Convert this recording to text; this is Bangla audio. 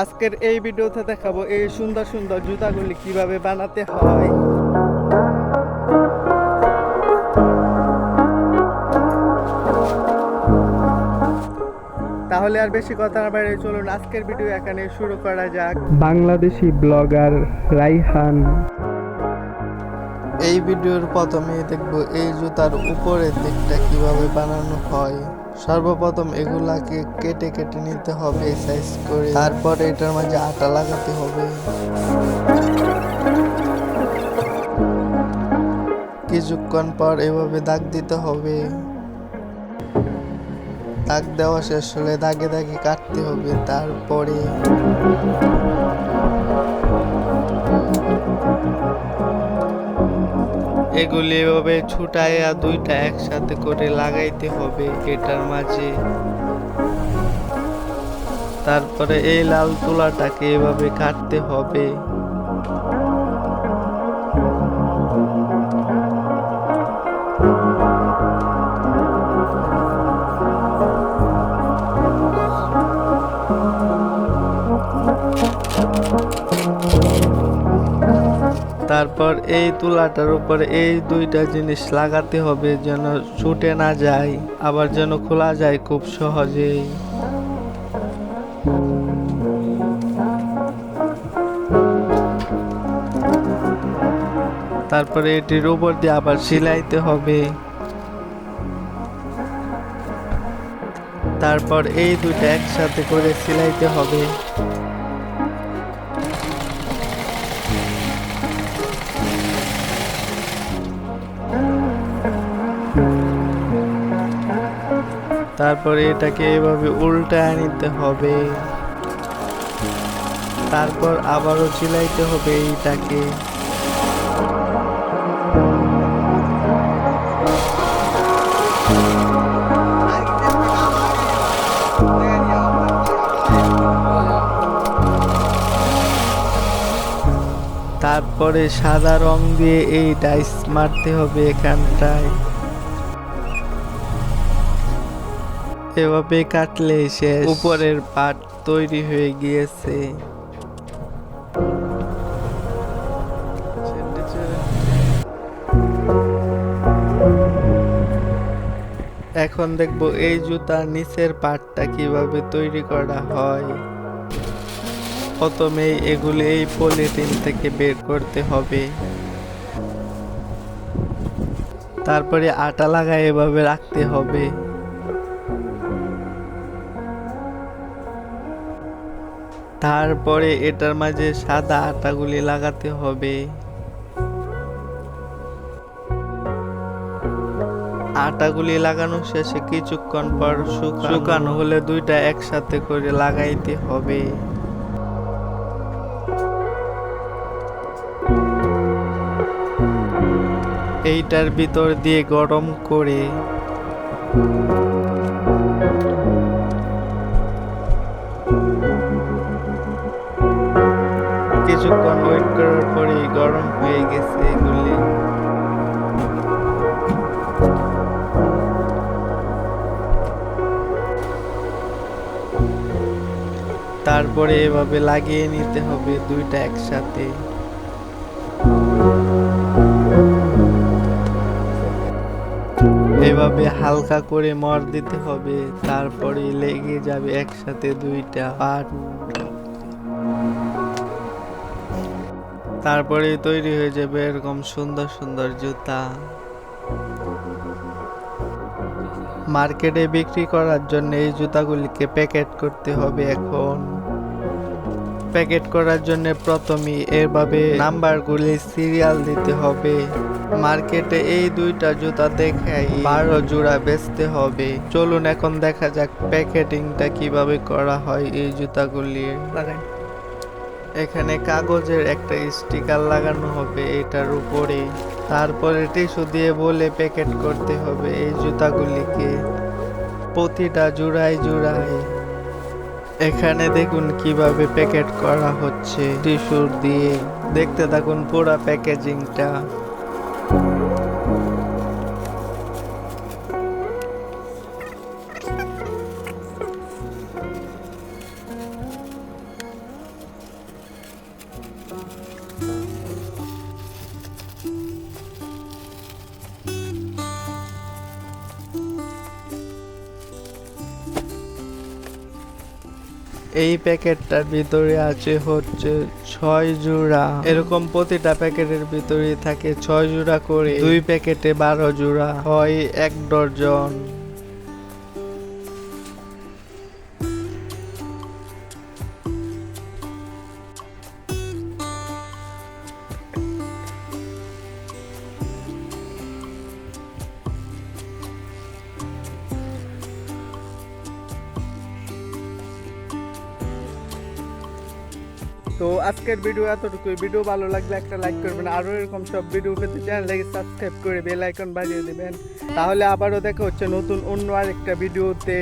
আজকের এই ভিডিওতে দেখাবো এই সুন্দর সুন্দর জুতাগুলি কীভাবে বানাতে হয়। তাহলে আর বেশি কথা না বাইরে চলুন, আজকের ভিডিও এখানে শুরু করা যাক। বাংলাদেশি ব্লগার রাইহান এই ভিডিওর প্রথমে দেখব এই জুতার উপরের দিকটা কীভাবে বানানো হয়। সর্বপ্রথম এগুলাকে কেটে কেটে নিতে হবে সাইজ করে। তারপর এটার মাঝে আটা লাগাতে হবে। কিছুক্ষণ পর এভাবে দাগ দিতে হবে। দাগ দেওয়া শেষ হলে দাগে দাগে কাটতে হবে তারপরে এগুলি এভাবে ছুটাইয়া দুইটা একসাথে করে লাগাইতে হবে এটার মাঝে। তারপরে এই লাল তুলাটাকে এভাবে কাটতে হবে। তারপর এই তুলাটার উপরে এই দুইটা জিনিস লাগাতে হবে যেন ছুটে না যায়, আবার যেন খোলা যায় খুব সহজেই। তারপরে এটির উপর দিয়ে আবার সিলাইতে হবে। তারপর এই দুইটা একসাথে করে সিলাইতে হবে। তারপরে এটাকে এভাবে উল্টায় নিতে হবে। তারপর আবারও চিলাইতে হবে এইটাকে। তারপরে সাদা রং দিয়ে এই ডাইস মারতে হবে এখানটায়। এভাবে কাটলে শেষ। উপরের পাট তৈরি হয়ে গিয়েছে। এখন দেখব এই জুতার নিচের পাটটা কীভাবে তৈরি করা হয়। প্রথমেই এগুলি এই পলিথিন থেকে বের করতে হবে। তারপরে আটা লাগায় এভাবে রাখতে হবে। তারপরে এটার মাঝে সাদা আটাগুলি লাগাতে হবে। আটাগুলি লাগানো শেষে কিছুক্ষণ পর শুকা- শুকানো হলে দুইটা একসাথে করে লাগাইতে হবে। এইটার ভিতর দিয়ে গরম করে কিছুক্ষণ ওয়েট করার পরেই গরম হয়ে গেছে এগুলি। তারপরে এভাবে লাগিয়ে নিতে হবে দুইটা একসাথে। এভাবে হালকা করে মর দিতে হবে তারপরে লেগে যাবে একসাথে দুইটা। পাট তারপরে তৈরি হয়ে যাবে এরকম সুন্দর সুন্দর জুতা। মার্কেটে বিক্রি করার জন্য এই জুতাগুলিকে প্যাকেট করতে হবে এখন। প্যাকেট করার জন্য প্রথমেই এভাবে নাম্বারগুলি সিরিয়াল দিতে হবে। মার্কেটে এই দুইটা জুতা দেখাই বারো জোড়া বেচতে হবে। চলুন এখন দেখা যাক প্যাকেটিংটা কীভাবে করা হয় এই জুতাগুলির। এখানে কাগজের একটা স্টিকার লাগানো হবে এটার উপরে। তারপরে টিস্যু দিয়ে বলে প্যাকেট করতে হবে এই জুতাগুলিকে। প্রতিটা জোড়ায় জোড়ায়। এখানে দেখুন কীভাবে প্যাকেট করা হচ্ছে টিস্যুর দিয়ে। দেখতে থাকুন পুরা প্যাকেজিংটা। এই প্যাকেটটার ভিতরে আছে হচ্ছে ছয় জোড়া। এরকম প্রতিটা প্যাকেটের ভিতরে থাকে ছয় জোড়া করে। দুই প্যাকেটে বারো জোড়া হয় এক ডজন। তো আজকের ভিডিও এতটুকুই। ভিডিও ভালো লাগলে একটা লাইক করবেন। আরও এরকম সব ভিডিও পেতে চ্যানেলটাকে সাবস্ক্রাইব করে বেল আইকন বাজিয়ে দেবেন। তাহলে আবারও দেখা হচ্ছে নতুন অন্য আরেকটা ভিডিওতে